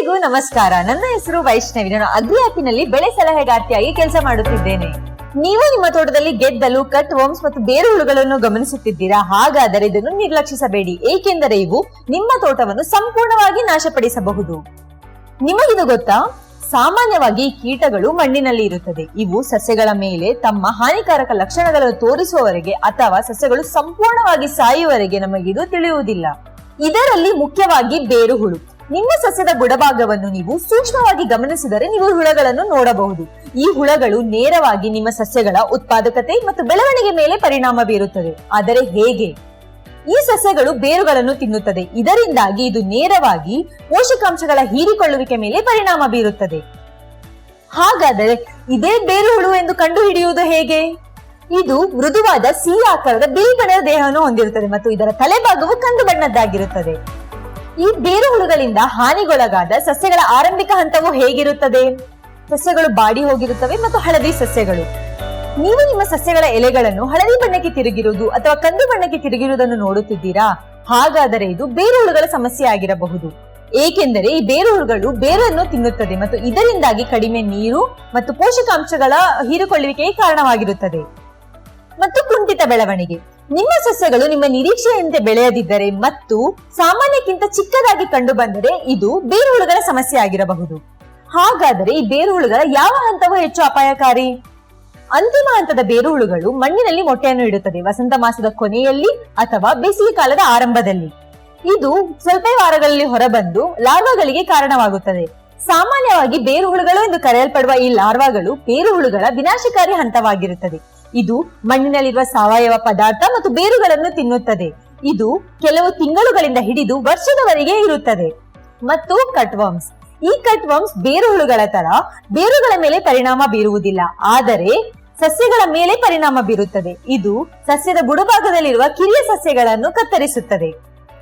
ಎಲ್ಲರಿಗೂ ನಮಸ್ಕಾರ. ನನ್ನ ಹೆಸರು ವೈಷ್ಣವಿ. ನಾನು ಅಗ್ರಿ ಆಪಿನಲ್ಲಿ ಬೆಳೆ ಸಲಹೆಗಾರ್ತಿಯಾಗಿ ಕೆಲಸ ಮಾಡುತ್ತಿದ್ದೇನೆ. ನೀವು ನಿಮ್ಮ ತೋಟದಲ್ಲಿ ಗೆದ್ದಲು, ಕಟ್, ವರ್ಮ್ಸ್ ಮತ್ತು ಬೇರು ಹುಳುಗಳನ್ನು ಗಮನಿಸುತ್ತಿದ್ದೀರಾ? ಹಾಗಾದರೆ ಇದನ್ನು ನಿರ್ಲಕ್ಷಿಸಬೇಡಿ. ಏಕೆಂದರೆ ಇವು ನಿಮ್ಮ ತೋಟವನ್ನು ಸಂಪೂರ್ಣವಾಗಿ ನಾಶಪಡಿಸಬಹುದು. ನಿಮಗಿದು ಗೊತ್ತಾ? ಸಾಮಾನ್ಯವಾಗಿ ಕೀಟಗಳು ಮಣ್ಣಿನಲ್ಲಿ ಇರುತ್ತದೆ. ಇವು ಸಸ್ಯಗಳ ಮೇಲೆ ತಮ್ಮ ಹಾನಿಕಾರಕ ಲಕ್ಷಣಗಳನ್ನು ತೋರಿಸುವವರೆಗೆ ಅಥವಾ ಸಸ್ಯಗಳು ಸಂಪೂರ್ಣವಾಗಿ ಸಾಯುವವರೆಗೆ ನಮಗಿದು ತಿಳಿಯುವುದಿಲ್ಲ. ಇದರಲ್ಲಿ ಮುಖ್ಯವಾಗಿ ಬೇರು ಹುಳು. ನಿಮ್ಮ ಸಸ್ಯದ ಬುಡಭಾಗವನ್ನು ನೀವು ಸೂಕ್ಷ್ಮವಾಗಿ ಗಮನಿಸಿದರೆ ನೀವು ಹುಳಗಳನ್ನು ನೋಡಬಹುದು. ಈ ಹುಳಗಳು ನೇರವಾಗಿ ನಿಮ್ಮ ಸಸ್ಯಗಳ ಉತ್ಪಾದಕತೆ ಮತ್ತು ಬೆಳವಣಿಗೆ ಮೇಲೆ ಪರಿಣಾಮ ಬೀರುತ್ತದೆ ಆದರೆ ಹೇಗೆ? ಈ ಸಸ್ಯಗಳು ಬೇರುಗಳನ್ನು ತಿನ್ನುತ್ತದೆ. ಇದರಿಂದಾಗಿ ಇದು ನೇರವಾಗಿ ಪೋಷಕಾಂಶಗಳ ಹೀರಿಕೊಳ್ಳುವಿಕೆ ಮೇಲೆ ಪರಿಣಾಮ ಬೀರುತ್ತದೆ. ಹಾಗಾದರೆ ಇದೇ ಬೇರು ಹುಳು ಎಂದು ಕಂಡುಹಿಡಿಯುವುದು ಹೇಗೆ? ಇದು ಮೃದುವಾದ ಸಿಹಿ ಆಕಾರದ ಬಿಳಿ ಬಣ್ಣದ ದೇಹವನ್ನು ಹೊಂದಿರುತ್ತದೆ ಮತ್ತು ಇದರ ತಲೆಭಾಗವು ಕಂದು ಬಣ್ಣದ್ದಾಗಿರುತ್ತದೆ. ಈ ಬೇರು ಹುಳುಗಳಿಂದ ಹಾನಿಗೊಳಗಾದ ಸಸ್ಯಗಳ ಆರಂಭಿಕ ಹಂತವು ಹೇಗಿರುತ್ತದೆ? ಸಸ್ಯಗಳು ಬಾಡಿ ಹೋಗಿರುತ್ತವೆ ಮತ್ತು ಹಳದಿ ಸಸ್ಯಗಳು. ನೀವು ನಿಮ್ಮ ಸಸ್ಯಗಳ ಎಲೆಗಳನ್ನು ಹಳದಿ ಬಣ್ಣಕ್ಕೆ ತಿರುಗಿರುವುದು ಅಥವಾ ಕಂದು ಬಣ್ಣಕ್ಕೆ ತಿರುಗಿರುವುದನ್ನು ನೋಡುತ್ತಿದ್ದೀರಾ? ಹಾಗಾದರೆ ಇದು ಬೇರು ಹುಳುಗಳ ಸಮಸ್ಯೆ ಆಗಿರಬಹುದು. ಏಕೆಂದರೆ ಈ ಬೇರು ಹುಳುಗಳು ಬೇರನ್ನು ತಿನ್ನುತ್ತದೆ ಮತ್ತು ಇದರಿಂದಾಗಿ ಕಡಿಮೆ ನೀರು ಮತ್ತು ಪೋಷಕಾಂಶಗಳ ಹೀರಿಕೊಳ್ಳುವಿಕೆಗೆ ಕಾರಣವಾಗಿರುತ್ತದೆ. ಮತ್ತು ಕುಂಠಿತ ಬೆಳವಣಿಗೆ. ನಿಮ್ಮ ಸಸ್ಯಗಳು ನಿಮ್ಮ ನಿರೀಕ್ಷೆಯಂತೆ ಬೆಳೆಯದಿದ್ದರೆ ಮತ್ತು ಸಾಮಾನ್ಯಕ್ಕಿಂತ ಚಿಕ್ಕದಾಗಿ ಕಂಡು ಬಂದರೆ ಇದು ಬೇರುಹುಳುಗಳ ಸಮಸ್ಯೆ ಆಗಿರಬಹುದು. ಹಾಗಾದರೆ ಈ ಬೇರುಹುಳುಗಳ ಯಾವ ಹಂತವು ಹೆಚ್ಚು ಅಪಾಯಕಾರಿ? ಅಂತಿಮ ಹಂತದ ಬೇರುಹುಳುಗಳು ಮಣ್ಣಿನಲ್ಲಿ ಮೊಟ್ಟೆಯನ್ನು ಇಡುತ್ತದೆ, ವಸಂತ ಮಾಸದ ಕೊನೆಯಲ್ಲಿ ಅಥವಾ ಬೇಸಿಗೆ ಕಾಲದ ಆರಂಭದಲ್ಲಿ. ಇದು ಸ್ವಲ್ಪ ವಾರಗಳಲ್ಲಿ ಹೊರಬಂದು ಲಾರ್ವಾಗಳಿಗೆ ಕಾರಣವಾಗುತ್ತದೆ. ಸಾಮಾನ್ಯವಾಗಿ ಬೇರುಹುಳುಗಳು ಎಂದು ಕರೆಯಲ್ಪಡುವ ಈ ಲಾರ್ವಾಗಳು ಬೇರುಹುಳುಗಳ ವಿನಾಶಕಾರಿ ಹಂತವಾಗಿರುತ್ತದೆ. ಇದು ಮಣ್ಣಿನಲ್ಲಿರುವ ಸಾವಯವ ಪದಾರ್ಥ ಮತ್ತು ಬೇರುಗಳನ್ನು ತಿನ್ನುತ್ತದೆ. ಇದು ಕೆಲವು ತಿಂಗಳುಗಳಿಂದ ಹಿಡಿದು ವರ್ಷದವರೆಗೆ ಇರುತ್ತದೆ. ಮತ್ತು ಕಟ್ವರ್ಮ್ಸ್ ಈ ಕಟ್ವರ್ಮ್ಸ್ ಬೇರುಹುಳುಗಳ ತರ ಬೇರುಗಳ ಮೇಲೆ ಪರಿಣಾಮ ಬೀರುವುದಿಲ್ಲ. ಆದರೆ ಸಸ್ಯಗಳ ಮೇಲೆ ಪರಿಣಾಮ ಬೀರುತ್ತದೆ. ಇದು ಸಸ್ಯದ ಬುಡಭಾಗದಲ್ಲಿರುವ ಕಿರಿಯ ಸಸ್ಯಗಳನ್ನು ಕತ್ತರಿಸುತ್ತದೆ.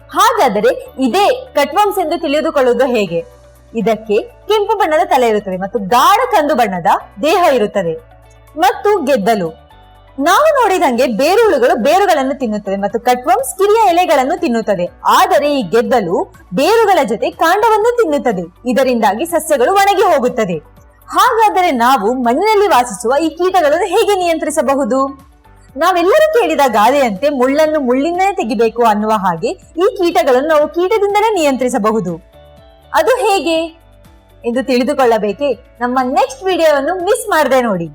ಹಾಗಾದರೆ ಇದೇ ಕಟ್ವರ್ಮ್ಸ್ ಎಂದು ತಿಳಿದುಕೊಳ್ಳುವುದು ಹೇಗೆ? ಇದಕ್ಕೆ ಕೆಂಪು ಬಣ್ಣದ ತಲೆ ಇರುತ್ತದೆ ಮತ್ತು ಗಾಢ ಕಂದು ಬಣ್ಣದ ದೇಹ ಇರುತ್ತದೆ. ಮತ್ತು ಗೆದ್ದಲು. ನಾವು ನೋಡಿದಂಗೆ ಬೇರುಳುಗಳು ಬೇರುಗಳನ್ನು ತಿನ್ನುತ್ತದೆ ಮತ್ತು ಕಟ್ವರ್ಮ್ಸ್ ಕಿರಿಯ ಎಲೆಗಳನ್ನು ತಿನ್ನುತ್ತದೆ. ಆದರೆ ಈ ಗೆದ್ದಲು ಬೇರುಗಳ ಜೊತೆ ಕಾಂಡವನ್ನು ತಿನ್ನುತ್ತದೆ. ಇದರಿಂದಾಗಿ ಸಸ್ಯಗಳು ಒಣಗಿ ಹೋಗುತ್ತದೆ. ಹಾಗಾದರೆ ನಾವು ಮಣ್ಣಿನಲ್ಲಿ ವಾಸಿಸುವ ಈ ಕೀಟಗಳನ್ನು ಹೇಗೆ ನಿಯಂತ್ರಿಸಬಹುದು? ನಾವೆಲ್ಲರೂ ಕೇಳಿದ ಗಾದೆಯಂತೆ ಮುಳ್ಳನ್ನು ಮುಳ್ಳಿಂದಲೇ ತೆಗಿಬೇಕು ಅನ್ನುವ ಹಾಗೆ ಈ ಕೀಟಗಳನ್ನು ನಾವು ಕೀಟದಿಂದಲೇ ನಿಯಂತ್ರಿಸಬಹುದು. ಅದು ಹೇಗೆ? ಎಂದು ತಿಳಿದುಕೊಳ್ಳಬೇಕೆ. ನಮ್ಮ ನೆಕ್ಸ್ಟ್ ವಿಡಿಯೋವನ್ನು ಮಿಸ್ ಮಾಡದೆ ನೋಡಿ.